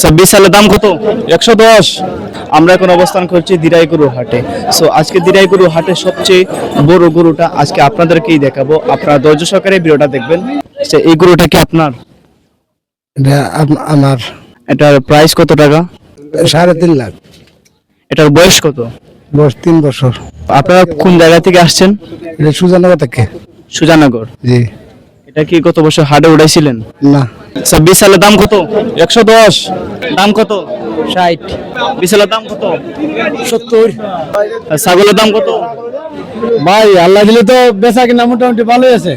ছাব্বিশ সালের দাম কত? একশো দশ। আমরা এখন অবস্থান করছি দিরাই গরু হাটে। সো আজকে দিরাই গরু হাটে সবচেয়ে বড় গরুটা আজকে আপনাদেরকেই দেখাবো। আপনারা ধৈর্য সহকারে ভিডিওটা দেখবেন। সে এই গরুটা কি আপনার? আমার। এটার প্রাইস কত টাকা? সাড়ে তিন লাখ। এটার বয়স কত? বয়স তিন বছর। আপনারা কোন জায়গা থেকে আসছেন? এটা সুজানগর থেকে। সুজানগর। জি। এটা কি গত বছর হাটে উঠাইছিলেন? না। ছাব্বিশ সালের দাম কত? একশো দশ। দাম কত? ষাট। বিশালের দাম কত? সত্তর। ছাগলের দাম কত? ভাই আল্লাহ দিলে তো বেচা কিনা মোটামুটি ভালোই আছে।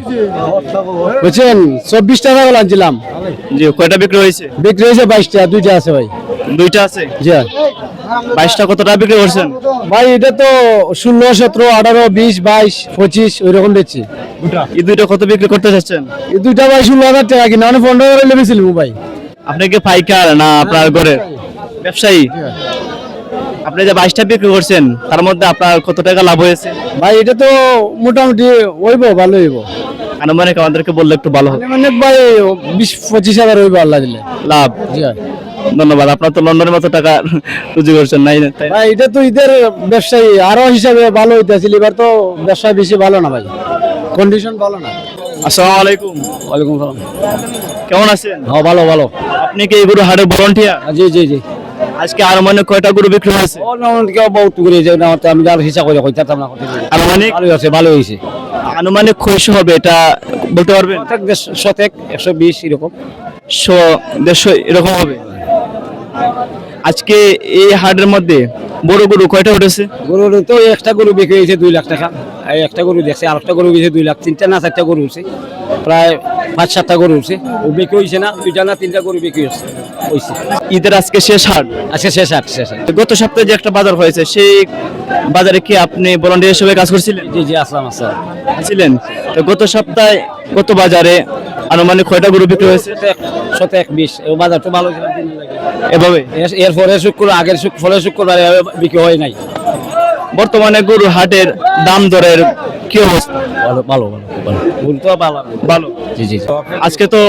বুঝছেন? চব্বিশ টাকা করে আনছিলাম। জি কয়টা বিক্রি হয়েছে? বিক্রি হয়েছে বাইশটা দুইটা আছে ভাই। দুইটা আছে? জি বাইশটা কত টাকা বিক্রি করছেন? ভাই এটা তো ষোলো সতেরো আঠারো বিশ বাইশ পঁচিশ ওই রকম দিচ্ছি এই দুইটা কত বিক্রি করতে চাচ্ছেন? এই দুইটা ভাই ষোলো হাজার টাকা কিনা মানে পনেরো লেবেছিলাম ভাই। আপনি কি পাইকার? না আপনার ঘরের ব্যবসায়ী? আপনি যে বাইশটা বিক্রি করছেন তার মধ্যে আপনার কত টাকা লাভ হয়েছে? ভাই এটা তো মোটামুটি হইব ভালো হইব। আনুমানিক আমাদেরকে বললে একটু ভালো হতো মানে ভাই বিশ পঁচিশ হাজার হইব আল্লাহ দিলে। লাভ? জি ধন্যবাদ আপনার তো লন্ডনের মতো টাকা রুজি করছেন নাই? ভাই এটা তো ঈদের ব্যবসায়ী আরও হিসাবে ভালো হইতেছিল এবার তো ব্যবসা বেশি ভালো না ভাই। কন্ডিশন ভালো না। আসসালামু আলাইকুম ওয়ালাইকুম সালাম। কেমন আছেন? হ্যাঁ ভালো ভালো। আপনি কি এই গরু হাটে ভলন্টিয়ার? জি জি জি। আজকে আনুমানিক কয়টা গরু বিক্রি হয়েছে? কেউ বহুত করে যে না আমি আর হিসাব করে কইতাম না ভালো আছে ভালো হয়েছে আনুমানিক ক্ষয়স হবে এটা বলতে পারবেন? শতেক একশো বিশ এরকম। দেড়শো এরকম হবে। আজকে এই হাটের মধ্যে বড় গরু কয়টা উঠেছে? গরু তো একটা গরু বিক্রি হয়েছে দুই লাখ টাকা। আর একটা গরু দেখছে আর একটা গরু গেছে দুই লাখ। তিনটা না চারটা গরু উঠছে। প্রায় পাঁচ সাতটা গরু উঠছে। ও বিক্রি হয়েছে না দুইটা না তিনটা গরু বিক্রি হচ্ছে হয়েছে। ঈদের আজকে শেষ হাট? আজকে শেষ হাট শেষ আট গত সপ্তাহে যে একটা বাজার হয়েছে সেই বাজারে কি আপনি ভলান্টিয়ার হিসেবে কাজ করছিলেন? জি জি আসলাম আসলাম। ছিলেন। তো গত সপ্তাহে গত বাজারে আনুমানিক কয়টা গরু বিক্রি হয়েছে? শতেক এক বিশ ও বাজার তো ভালো ছিল। এভাবে। এরপরে শুক্র আগের ফলে শুক্রবার বিক্রি হয় নাই। বর্তমানে গরু হাটের দাম দরের কি অবস্থা? ভালো ভালো ভালো ভালো। তো ভালো। ভালো। জি জি। আজকে তো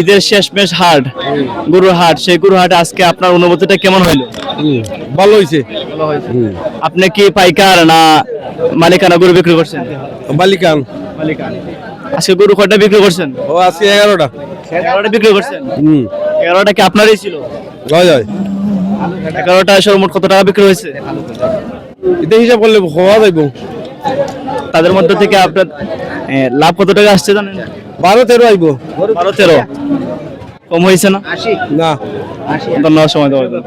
ঈদের শেষমেশ হাট গরুর হাট। সেই গরু হাটে আজকে আপনার অনুভূতিটা কেমন হইল? ভালো হয়েছে আপনি কি পাইকার না মালিকানা গরু বিক্রি করছেন? বালিকান মালিকানা। আজকে গরু কয়টা বিক্রি করছেন? ও আজকে এগারোটা। এগারোটা বিক্রি করছেন? হুম। এগারোটা কি আপনারই ছিল? হয় হয়। এগারোটা সর্বমোট কত টাকা বিক্রি হয়েছে? এটা হিসাব করলে হওয়া যাইব। তাদের মধ্যে থেকে আপনার লাভ কত টাকা আসছে জানেন? বারো তেরো আইব। বারো তেরো। কম হয়েছে না? না। ধন্যবাদ সময় দেওয়ার জন্য।